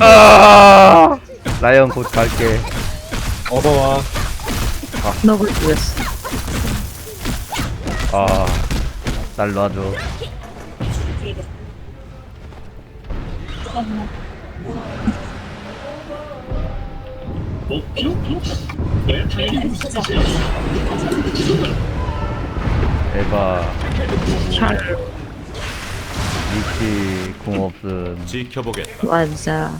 아 라이언 곧 갈게. 어서와. 너굴 죽였어. 아날 놔줘. 에바 잘 위치 궁 없음 지켜보겠다. 맞아.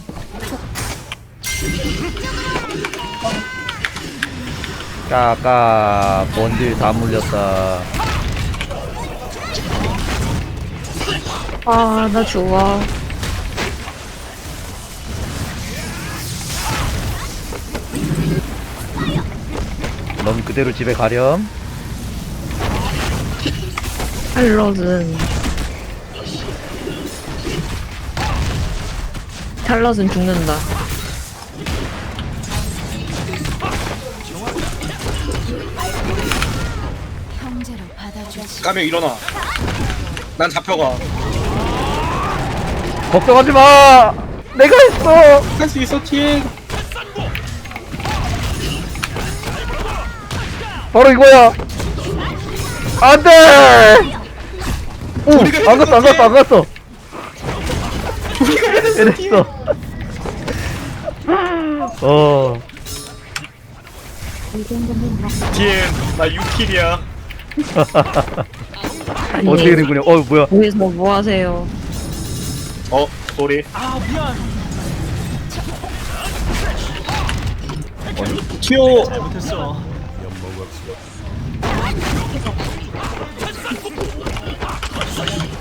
까까 뭔딜 다 물렸다 아, 나 좋아. 넌 그대로 집에 가렴 샬럿은 샬럿은 죽는다. 형제로. 까명 일어나. 난 잡혀가. 걱정하지 마! 내가 했어! 할 수 있어 티엔 바로 이거야. 안돼! 우리가 오안 갔어 안 갔어 안 갔어 이랬어. 어. 티엔 나 6킬이야. 아니, 어떻게 되는군요? 어 뭐야? 거기서 뭐 하세요? 어 쏘리. 튀어. 잘못했어.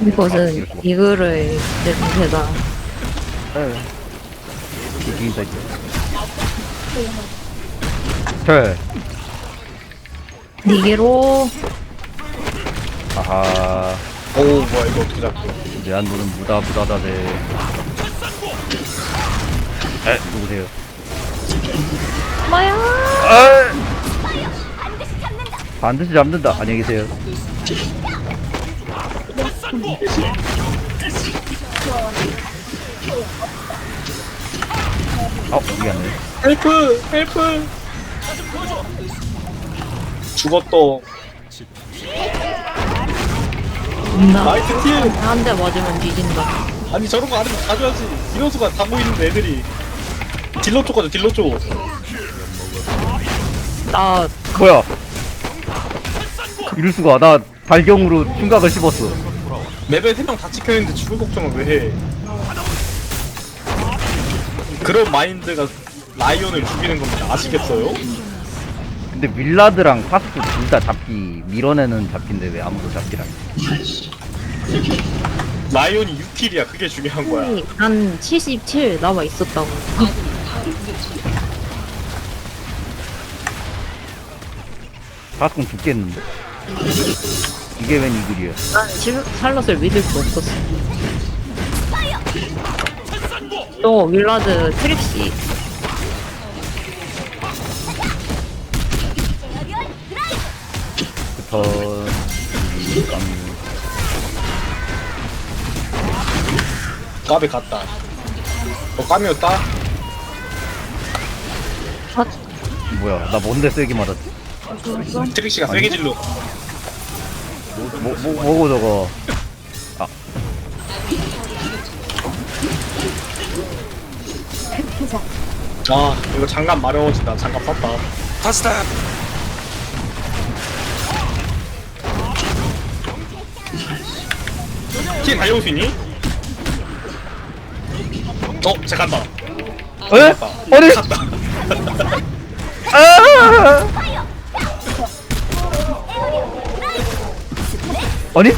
이것은 이거를 내 상태다. 이긴다 이제 헐 니게로. 아하. 오 뭐야 이거 어떻게 잡혀 내한 분은 무다 무다다네. 에 누구세요? 마야. 아 반드시 잡는다. 안녕히 계세요 어 미안해 헬프 헬프. 죽었다 나. 나이스 티엔 한대 맞으면 뒤진다. 아니 저런 거 아니면 가져야지. 이런수가 다 모이는 애들이. 딜러 쪽 가자 딜러 쪽. 나 뭐야? 이럴 수가 나 발경으로 충각을 씹었어. 맵에 3명 다 찍혀있는데 죽을 걱정을 왜 해 그런 마인드가 라이온을 죽이는 겁니다 아시겠어요? 근데 윌라드랑 파스트 둘다 잡기 밀어내는 잡기인데 왜 아무도 해? 라이온이 6킬이야 그게 중요한 거야 한77 남아 있었다고. 파스트는 죽겠는데 이게 웬 이글이야 난 실- 샬럿을 믿을 수 없었어. 또 윌라드 트릭시. 부터 까비 갔다. 어 까미 였다? 아, 뭐야 나 뭔데 세게 맞았지? 트릭시가 세게 질러. 뭐, 뭐, 뭐고 저거 아 이거 장갑 마려워진다 장갑 샀다 파스타 티 달려올 수 있니? 어? 쟤 간다 에? 아니 갔다 아! 아니?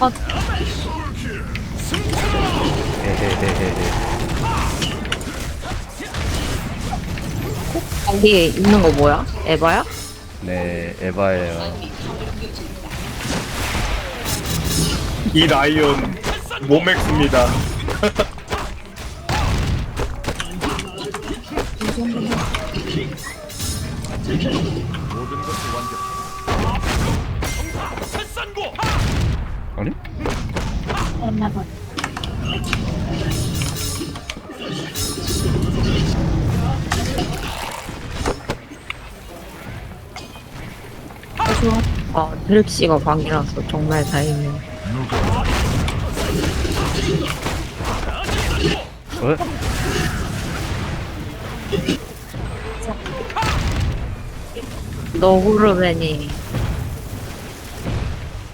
아, 헤헤헤헤헤 거기에 있는 거 뭐야? 에바야? 네 에바예요 이 라이온 모맥스입니다 아니? 아, 트릭시가 방이라서 정말 다행이에요. 왜? 너구르벤이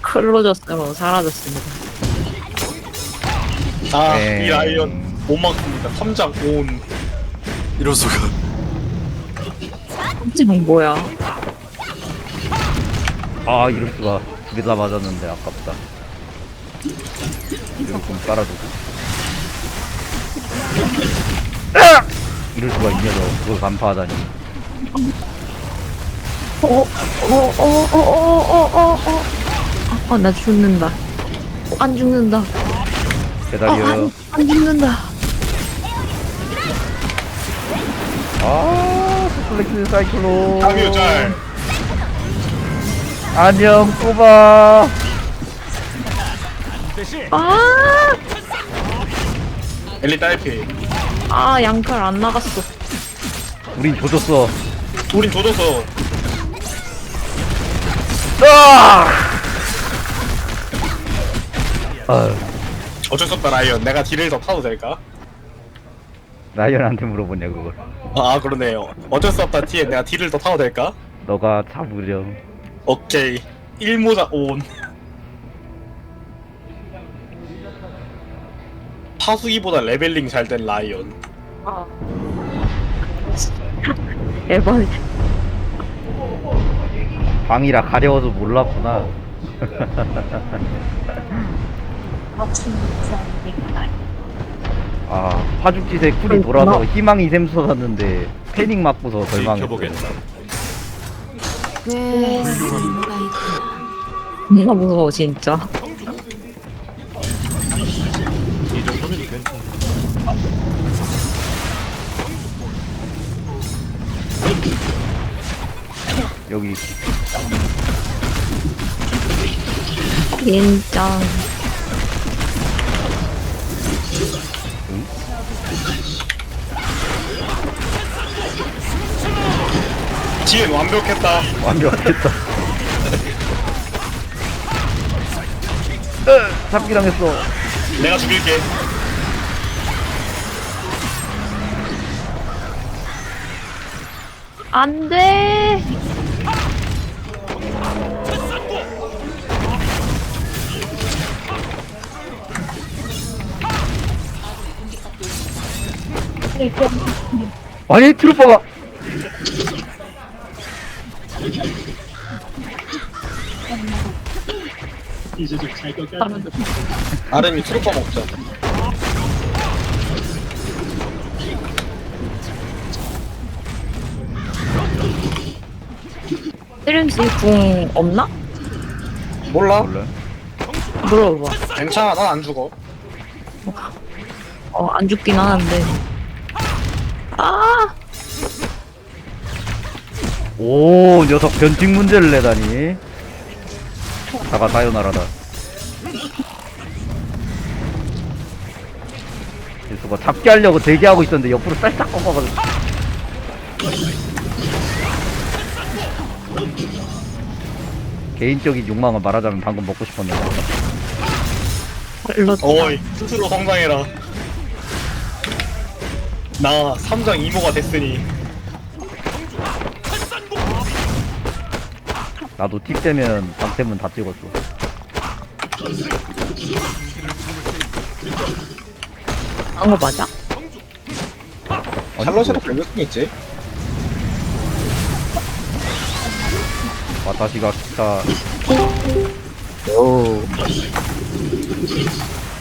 클로저스로 사라졌습니다. 아, 에이. 이 라이언 못 막습니다. 3장 온. 이럴 수가. 깜짝 뭐야? 아 이럴 수가 두개다 맞았는데 아깝다 이거 좀 깔아두고 으악! 이럴 수가 이 녀석 그걸 간파하다니 어, 어, 어, 어, 어, 어, 어, 어. 아, 나 죽는다. 어, 안 죽는다. 어, 기다려 안, 안 죽는다. 아 스플렉스 사이클론 강유 잘. 안녕 꼬바 아, 엘리 딸피. 아, 양칼 안 나갔어. 우린 조졌어 우린 조져서 아! 아 어쩔 수 없다 라이언. 내가 딜을 더 타도 될까? 라이언한테 물어보냐 그걸 아 그러네요. 어쩔 수 없다 티에 내가 딜을 더 타도 될까? 너가 잡으렴 오케이. 1모자 온. 파수기보다 레벨링 잘 된 라이언. 아. 에반, 방이라 가려워서 몰랐구나. 아 파죽지세 쿨이 돌아서 희망이 샘솟았는데 패닉 맞고서 절망했어 왜 쓸모가 있구나. 뭔가 무서워, 진짜. 여기 진짜. 지은 완벽했다. 완벽했다 으, 잡기 당했어 내가 죽일게. 안 돼! 아니 트루퍼가 아름이 트루퍼 먹자. 트림씨 궁 없나? 몰라. 몰라 물어봐. 괜찮아. 난 안 죽어. 어, 안 죽긴 하는데. 아! 오 녀석 변칙 문제를 내다니. 다가 사요나라다. 예수가 잡기 하려고 대기하고 있었는데 옆으로 쌀싹 꺾어가지고. 개인적인 욕망을 말하자면 방금 먹고 싶었는데 어이, 스스로 성장해라. 나 3장 이모가 됐으니 나도 팁 되면 방태문 다 찍었어 한거 맞아? 샬럿에도 별명이 있지. 와타시가 기타 오.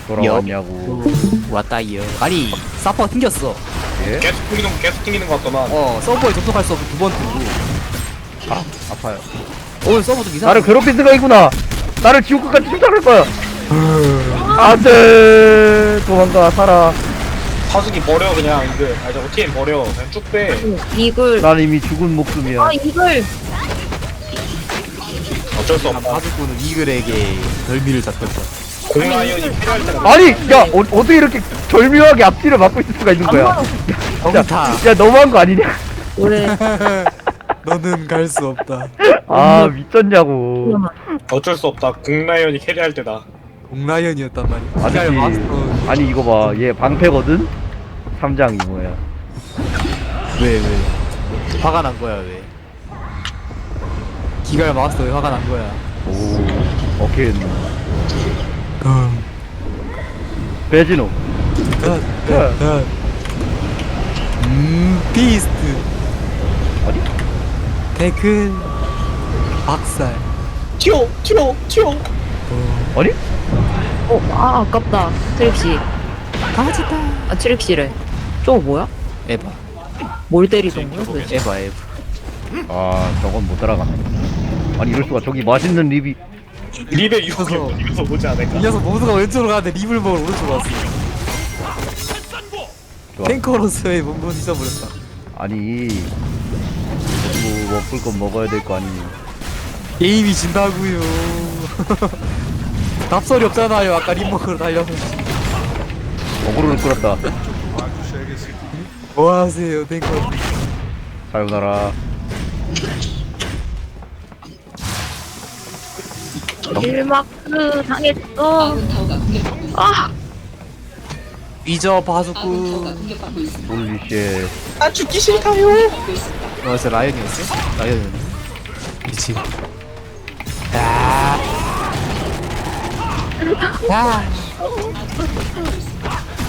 돌아왔냐고 왔다이요. 아니 사퍼가 튕겼어. 예? 계속 튕기는 계속 튕기는 것 같더만. 어 서버에 접속할 수 없고 두번 뜨고. 아 아파요 오늘 서버 좀 이상. 나를 괴롭힌 생각이구나 나를 지옥까지 쫓아갈 거야 안돼 도망가 살아 파수기 버려 그냥 이거 아 저거 버려 그냥 쭉 빼 이글. 난 이미 죽은 목숨이야 아, 이글. 어쩔 수난 없다 바둑구는 이글에게 덜미를 잡혔다 공라이언이 필요할 때가 아니 야 어, 어떻게 이렇게 절묘하게 앞뒤를 막고 있을 수가 있는 거야? 야, 정타 야 너무한 거 아니냐? 올해. 너는 갈 수 없다. 아 미쳤냐고. 어쩔 수 없다. 공라이언이 캐리할 때다. 공라이언이었단 말이야. 아니지. 마스터 아니. 이거 봐얘 방패거든? 3장 이모야. 왜 왜? 화가 난 거야 왜? 기갈 마스터 왜 화가 난 거야? 오 오케이 음. 베지노 음 비스트 어디? 태클 박살 튀어 튀어 튀어 아니? 어, 아, 아깝다. 트릭시. 가지다 아, 트릭시래. 저거 뭐야? 에바 뭘 때리던 거야, 도대체? 에바 에바 아 저건 못 따라가네 아니 이럴 수가 저기 맛있는 립이 립의 유혹에 못 이겨서 보지 않을까? 이 녀석 모두가 왼쪽으로 가는데 립을 먹으러 오른쪽으로 왔어. 좋아. 탱커로서의 몸을 잊어버렸다. 아니 뭐 먹을 건 먹어야 될 거 아니니. 게임이 진다고요. 답설이 없잖아요. 아까 립 먹으러 달려서 어그로를 끌었다. 뭐하세요 탱커? 사요나라 일마크 당했어. 아, 잊어 바수꾼 홀리쉣 아 죽기 싫다요 어, 저 라이언이었어? 라이언이었네 미치 아. 아.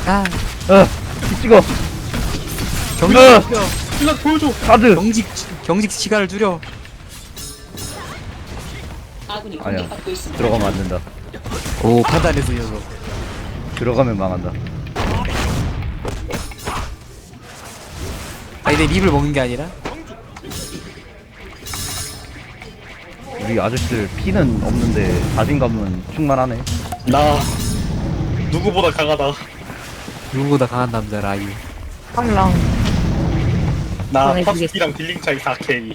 아. 어 찍어 경직 어. 일단 보여줘 카드 경직 경직 시간을 줄여. 아니야 들어가면 안 된다 오 판단했어 이 녀석. 들어가면 망한다 아니 내 립을 먹는 게 아니라 우리 아저씨들 피는 없는데 자신감은 충만하네 나 누구보다 강하다 누구보다 강한 남자 라이. 황랑. 나. 파수기랑 딜링 차이 4K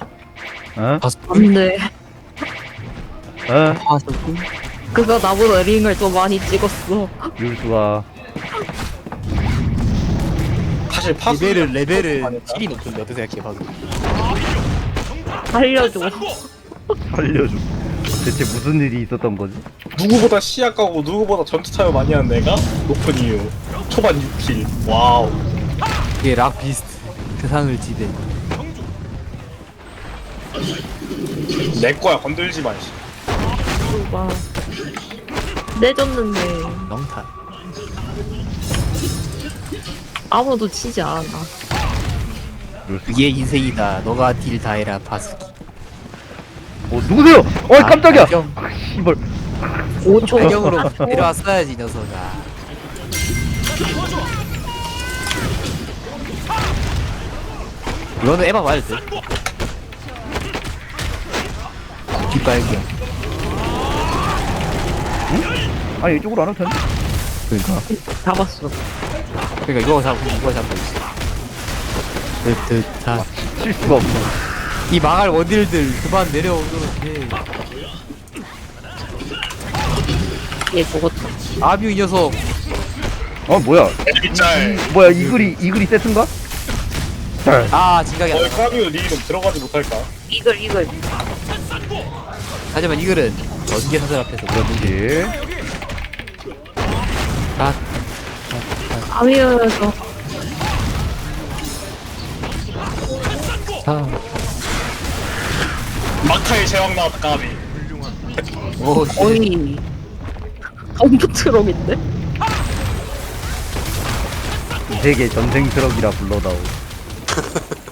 어? 바수꾼. 안 돼. 어? 바수꾼. 그가 나보다 링을 더 많이 찍었어. 이럴 수가 사실 파수기 레벨을 레벨을 7이 높은데 어떻게 생각해 바수꾼? 살려줘. 살려줘 대체 무슨 일이 있었던 거지? 누구보다 시야 까고 누구보다 전투 차이 많이 한 내가 높은 이유 초반 6킬 와우 이게 락 비스트. 세상을 지배. 내 거야 건들지 마 씨. 봐. 내줬는데 렁탄. 아무도 치지 않아. 그게 인생이다. 너가 딜 다 해라 바수기. 어 누구세요? 어이 깜짝이야 발경. 아, 씨발 5초. 발경으로 내려왔어야지 이 녀석아. 이거는 에바 말듯 뒷발경. 아니 이쪽으로 안 와도 되는데 그러니까. 잡았어. 그러니까 이거 잡고 이거 잡고 있어. 뜨뜻한. 칠 수가 없어 이 망할 원딜들 그만 내려오도록 해. 얘 죽었다. 아뮤 이 녀석. 어 뭐야 짤 뭐야 이글이 이글이 세트인가? 잘아 진각이 안 나. 니 이름 들어가지 못할까 이글 이글. 하지만 이 글은 전개 사절 앞에서 그렇지 아 아미어서 아. 막타의 제왕 나왔다 까비 오 씨. 거의 덤프 트럭인데? 이 세계 전생 트럭이라 불러다오